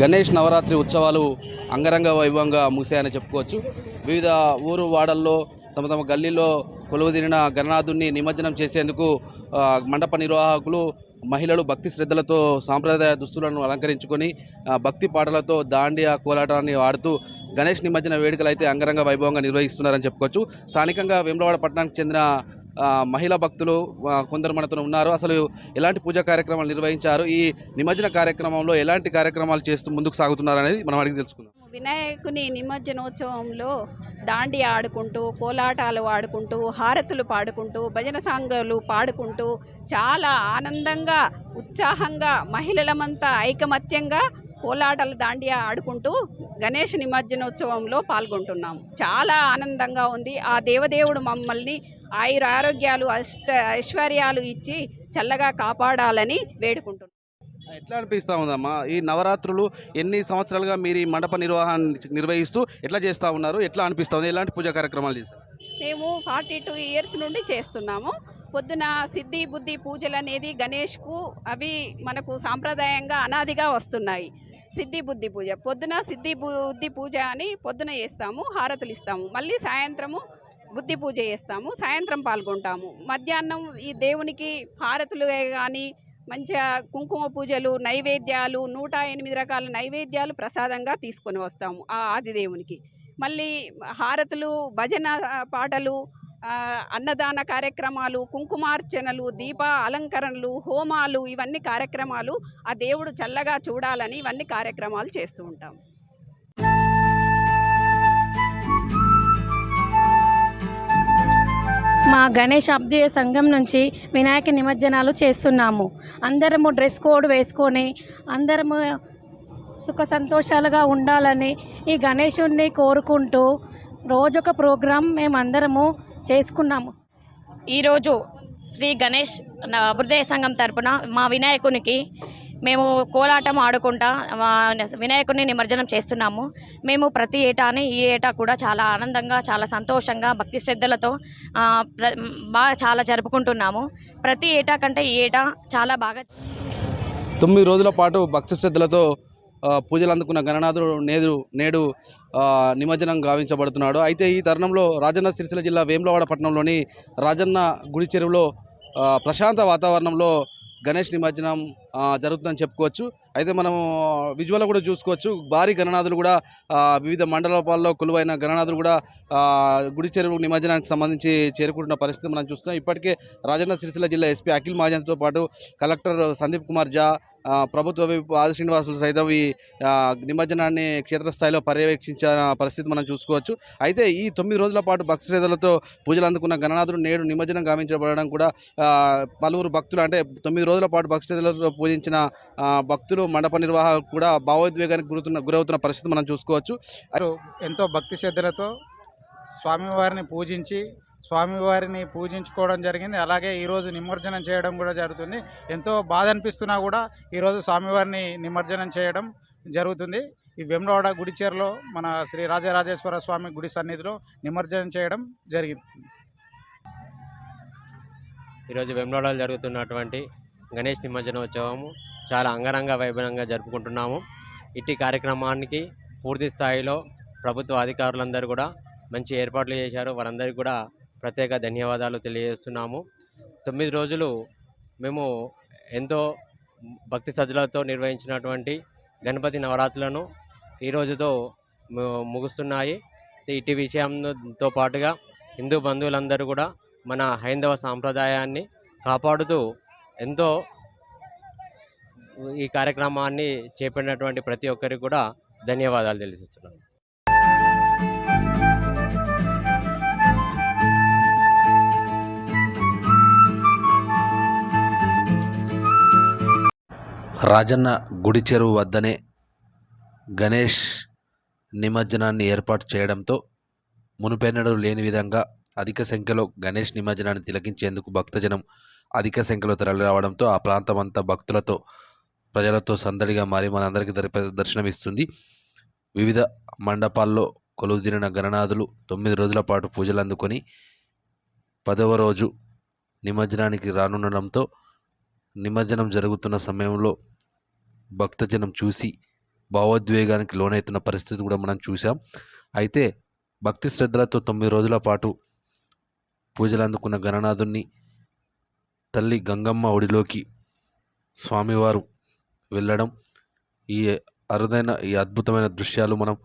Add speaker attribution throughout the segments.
Speaker 1: గణేష్ నవరాత్రి ఉత్సవాలు అంగరంగ వైభవంగా ముగిశాయని చెప్పుకోవచ్చు. వివిధ ఊరు వాడల్లో తమ తమ గల్లీలో కొలువుదిరిన గణనాథుని నిమజ్జనం చేసేందుకు మండప నిర్వాహకులు మహిళలు భక్తి శ్రద్ధలతో సాంప్రదాయ దుస్తులను అలంకరించుకొని భక్తి పాటలతో దాండియా కోలాటాన్ని ఆడుతూ గణేష్ నిమజ్జన వేడుకలు అయితే అంగరంగ వైభవంగా నిర్వహిస్తున్నారని చెప్పుకోవచ్చు. స్థానికంగా వేములవాడ పట్టణానికి చెందిన మహిళా భక్తులు కొందరు మనతో ఉన్నారు. అసలు ఎలాంటి పూజా కార్యక్రమాలు నిర్వహించారు? ఈ నిమజ్జన కార్యక్రమంలో ఎలాంటి కార్యక్రమాలు చేస్తూ ముందుకు సాగుతున్నారు అనేది మనం అడిగి తెలుసుకుందాం.
Speaker 2: వినాయకుని నిమజ్జనోత్సవంలో దాండి ఆడుకుంటూ కోలాటాలు ఆడుకుంటూ హారతులు పాడుకుంటూ భజన సాంగులు పాడుకుంటూ చాలా ఆనందంగా ఉత్సాహంగా మహిళలమంతా ఐకమత్యంగా కోలాటాలు దాండియా ఆడుకుంటూ గణేష్ నిమజ్జనోత్సవంలో పాల్గొంటున్నాం. చాలా ఆనందంగా ఉంది. ఆ దేవదేవుడు మమ్మల్ని ఆయుర ఆరోగ్యాలు అష్ట ఐశ్వర్యాలు ఇచ్చి చల్లగా కాపాడాలని వేడుకుంటున్నాం.
Speaker 1: ఎట్లా అనిపిస్తూ ఉందమ్మా? ఈ నవరాత్రులు ఎన్ని సంవత్సరాలుగా మీరు ఈ మండప నిర్వహణ నిర్వహిస్తూ ఎట్లా చేస్తూ ఉన్నారు? ఎట్లా అనిపిస్తూ ఉంది? ఎలాంటి పూజా కార్యక్రమాలు చేస్తారు
Speaker 2: మేము ఫార్టీ టూ ఇయర్స్ నుండి చేస్తున్నాము. పొద్దున సిద్ధి బుద్ధి పూజలు అనేది గణేష్కు అవి మనకు సాంప్రదాయంగా అనాదిగా వస్తున్నాయి. సిద్ధి బుద్ధి పూజ. పొద్దున సిద్ధి బుద్ధి పూజ అని పొద్దున చేస్తాము హారతులు ఇస్తాము. మళ్ళీ సాయంత్రము బుద్ధి పూజ చేస్తాము సాయంత్రం పాల్గొంటాము. మధ్యాహ్నం ఈ దేవునికి హారతులు కానీ మంచిగా కుంకుమ పూజలు నైవేద్యాలు నూట ఎనిమిది రకాల నైవేద్యాలు ప్రసాదంగా తీసుకొని వస్తాము ఆ ఆదిదేవునికి మళ్ళీ హారతులు భజన పాటలు అన్నదాన కార్యక్రమాలు కుంకుమార్చనలు దీప అలంకరణలు హోమాలు ఇవన్నీ కార్యక్రమాలు ఆ దేవుడు చల్లగా చూడాలని ఇవన్నీ కార్యక్రమాలు చేస్తూ ఉంటాం.
Speaker 3: మా గణేష్ అభ్యుదయ సంఘం నుంచి వినాయక నిమజ్జనాలు చేస్తున్నాము. అందరము డ్రెస్ కోడ్ వేసుకొని అందరము సుఖ సంతోషాలుగా ఉండాలని ఈ గణేషుణ్ణి కోరుకుంటూ రోజొక ప్రోగ్రాం మేమందరము చేసుకున్నాము.
Speaker 4: ఈరోజు శ్రీ గణేష్ నా హృదయ సంఘం తరపున మా వినాయకునికి మేము కోలాటం ఆడుకుంటా మా వినాయకుడిని నిమజ్జనం చేస్తున్నాము. మేము ప్రతి ఏటాని ఈ ఏటా కూడా చాలా ఆనందంగా చాలా సంతోషంగా భక్తి శ్రద్ధలతో ప్ర- బాగా చాలా జరుపుకుంటున్నాము. ప్రతి ఏటా కంటే ఈ ఏటా చాలా బాగా
Speaker 1: తొమ్మిది రోజుల పాటు భక్తి శ్రద్ధలతో పూజలు అందుకున్న గణనాథుడు నేడు నేడు నిమజ్జనం గావించబడుతున్నాడు. అయితే ఈ తరుణంలో రాజన్న సిరిసిల్ల జిల్లా వేములవాడ పట్టణంలోని రాజన్న గుడి చెరువులో ప్రశాంత వాతావరణంలో గణేష్ నిమజ్జనం జరుగుతుందని చెప్పుకోవచ్చు. అయితే మనం విజువల్ కూడా చూసుకోవచ్చు. భారీ గణనాథులు కూడా వివిధ మండలపాల్లో కొలువైన గణనాథులు కూడా గుడి చెరువు నిమజ్జనానికి సంబంధించి చేరుకుంటున్న పరిస్థితి మనం చూస్తున్నాం. ఇప్పటికే రాజన్న సిరిసిల్ల జిల్లా ఎస్పీ అఖిల్ మహాజన్తో పాటు కలెక్టర్ సందీప్ కుమార్ జా ప్రభుత్వ ఆది శ్రీనివాసులు సైతం ఈ నిమజ్జనాన్ని క్షేత్రస్థాయిలో పర్యవేక్షించిన పరిస్థితి మనం చూసుకోవచ్చు. అయితే ఈ తొమ్మిది రోజుల పాటు భక్త శ్రద్ధలతో పూజలు అందుకున్న గణనాథుడు నేడు నిమజ్జనం గామించబడడం కూడా పలువురు భక్తులు అంటే తొమ్మిది రోజుల పాటు భక్త శ్రద్ధలతో పూజించిన భక్తులు మండప నిర్వాహకులు కూడా భావోద్వేగానికి గురుతున్న గురవుతున్న పరిస్థితి మనం చూసుకోవచ్చు.
Speaker 5: ఎంతో భక్తి శ్రద్ధలతో స్వామివారిని పూజించి స్వామివారిని పూజించుకోవడం జరిగింది. అలాగే ఈరోజు నిమజ్జనం చేయడం కూడా జరుగుతుంది. ఎంతో బాధ అనిపిస్తున్నా కూడా ఈరోజు స్వామివారిని నిమజ్జనం చేయడం జరుగుతుంది. ఈ వెమ్లవాడ గుడిచేరులో మన శ్రీ రాజరాజేశ్వర స్వామి గుడి సన్నిధిలో నిమజ్జనం చేయడం జరిగింది.
Speaker 6: ఈరోజు వెమ్లవాడలో జరుగుతున్నటువంటి గణేష్ నిమజ్జనోత్సవము చాలా అంగరంగ వైభవంగా జరుపుకుంటున్నాము. ఇట్టి కార్యక్రమానికి పూర్తి స్థాయిలో ప్రభుత్వ అధికారులందరూ కూడా మంచి ఏర్పాట్లు చేశారు. వారందరికీ కూడా ప్రత్యేక ధన్యవాదాలు తెలియజేస్తున్నాము. తొమ్మిది రోజులు మేము ఎంతో భక్తి సజ్జలతో నిర్వహించినటువంటి గణపతి నవరాత్రులను ఈ రోజుతో ముగుస్తున్నాయి. ఇటు విషయంతో పాటుగా హిందూ బంధువులందరూ కూడా మన హైందవ సాంప్రదాయాన్ని కాపాడుతూ ఎంతో ఈ కార్యక్రమాన్ని చేపట్టినటువంటి ప్రతి ఒక్కరికి కూడా ధన్యవాదాలు తెలియజేస్తున్నాను.
Speaker 7: రాజన్న గుడి చెరువు వద్దనే గణేష్ నిమజ్జనాన్ని ఏర్పాటు చేయడంతో మునుపెన్నడూ లేని విధంగా అధిక సంఖ్యలో గణేష్ నిమజ్జనాన్ని తిలకించేందుకు భక్తజనం అధిక సంఖ్యలో తరలిరావడంతో ఆ ప్రాంతం అంతా భక్తులతో ప్రజలతో సందడిగా మారి మనందరికీ దర్శనమిస్తుంది. వివిధ మండపాల్లో కొలువుదిరిన గణనాథులు తొమ్మిది రోజుల పాటు పూజలు అందుకొని పదవ రోజు నిమజ్జనానికి రానుండడంతో నిమజ్జనం జరుగుతున్న సమయంలో భక్తజనం చూసి భావోద్వేగానికి లోనవుతున్న పరిస్థితి కూడా మనం చూసాం అయితే భక్తి శ్రద్ధలతో తొమ్మిది రోజుల పాటు పూజలు అందుకున్న గణనాథుణ్ణి తల్లి గంగమ్మ ఒడిలోకి స్వామివారు వెళ్ళడం ఈ అరుదైన ఈ అద్భుతమైన దృశ్యాలు మనం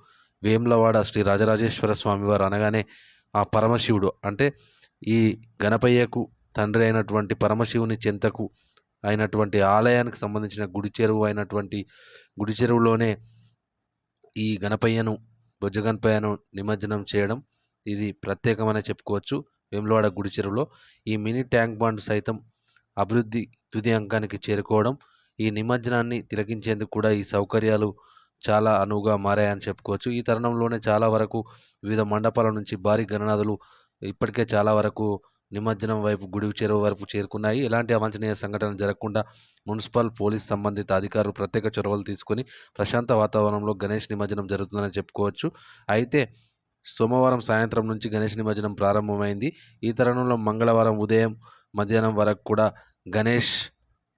Speaker 7: వేములవాడ శ్రీ రాజరాజేశ్వర స్వామివారు అనగానే ఆ పరమశివుడు. అంటే ఈ గణపయ్యకు తండ్రి అయినటువంటి పరమశివుని చెంతకు అయినటువంటి ఆలయానికి సంబంధించిన గుడి చెరువు అయినటువంటి గుడి చెరువులోనే ఈ గణపయ్యను బొజ్జ గణపయ్యను నిమజ్జనం చేయడం ఇది ప్రత్యేకమనే చెప్పుకోవచ్చు వేములవాడ గుడి చెరువులో. ఈ మినీ ట్యాంక్ బండ్ సైతం అభివృద్ధి తుది అంకానికి చేరుకోవడం ఈ నిమజ్జనాన్ని తిలకించేందుకు కూడా ఈ సౌకర్యాలు చాలా అనువుగా మారాయని చెప్పుకోవచ్చు. ఈ తరుణంలోనే చాలా వరకు వివిధ మండపాల నుంచి భారీ గణనాథులు ఇప్పటికే చాలా వరకు నిమజ్జనం వైపు గుడి చెరువు వరకు చేరుకున్నాయి. ఎలాంటి అవాంఛనీయ సంఘటనలు జరగకుండా మున్సిపల్ పోలీస్ సంబంధిత అధికారులు ప్రత్యేక చొరవలు తీసుకొని ప్రశాంత వాతావరణంలో గణేష్ నిమజ్జనం జరుగుతుందని చెప్పుకోవచ్చు. అయితే సోమవారం సాయంత్రం నుంచి గణేష్ నిమజ్జనం ప్రారంభమైంది. ఈ తరుణంలో మంగళవారం ఉదయం మధ్యాహ్నం వరకు కూడా గణేష్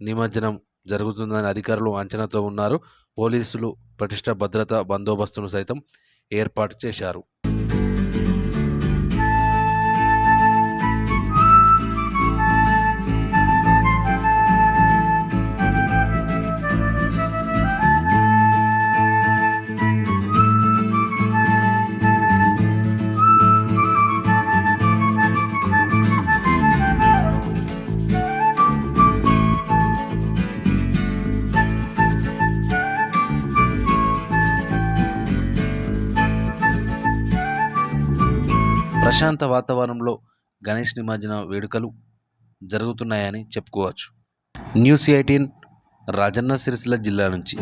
Speaker 7: నిమజ్జనం జరుగుతుందని అధికారులు అంచనాతో ఉన్నారు. పోలీసులు పటిష్ట భద్రతా బందోబస్తును సైతం ఏర్పాటు చేశారు. ప్రశాంత వాతావరణంలో గణేష్ నిమజ్జన వేడుకలు జరుగుతున్నాయని చెప్పుకోవచ్చు. న్యూస్ ఎయిటీన్ రాజన్న సిరిసిల్ల జిల్లా నుంచి.